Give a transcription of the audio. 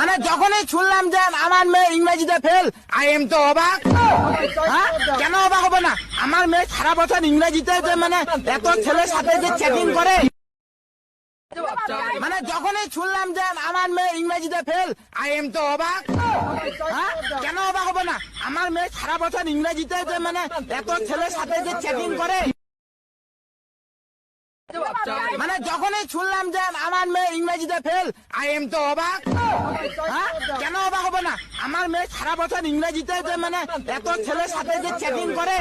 মানে যখনই শুনলাম যে আমার মেয়ে ইংরেজিতে ফেল আই এম তো অবাক। হ্যাঁ? কেন অবাক হবে না? আমার মেয়ে সারা বছর ইংরেজিতে যে মানে এত ছেলের সাথে যে চ্যাটিং করে। মানে যখনই শুনলাম যে আমার মেয়ে ইংরেজিতে ফেল আই এম তো অবাক। হ্যাঁ? কেন অবাক হবে না? আমার মেয়ে সারা বছর ইংরেজিতে যে মানে এত ছেলের সাথে যে চ্যাটিং করে। আচ্ছা, মানে যখনই শুনলাম যে আমার মেয়ে ইংরেজিতে ফেল আই এম তো অবাক। হ্যাঁ? কেন অবাক হব না? আমার মেয়ে সারা বছর ইংরেজিতে যে মানে এত ছেলের সাথে যে চ্যাটিং করে।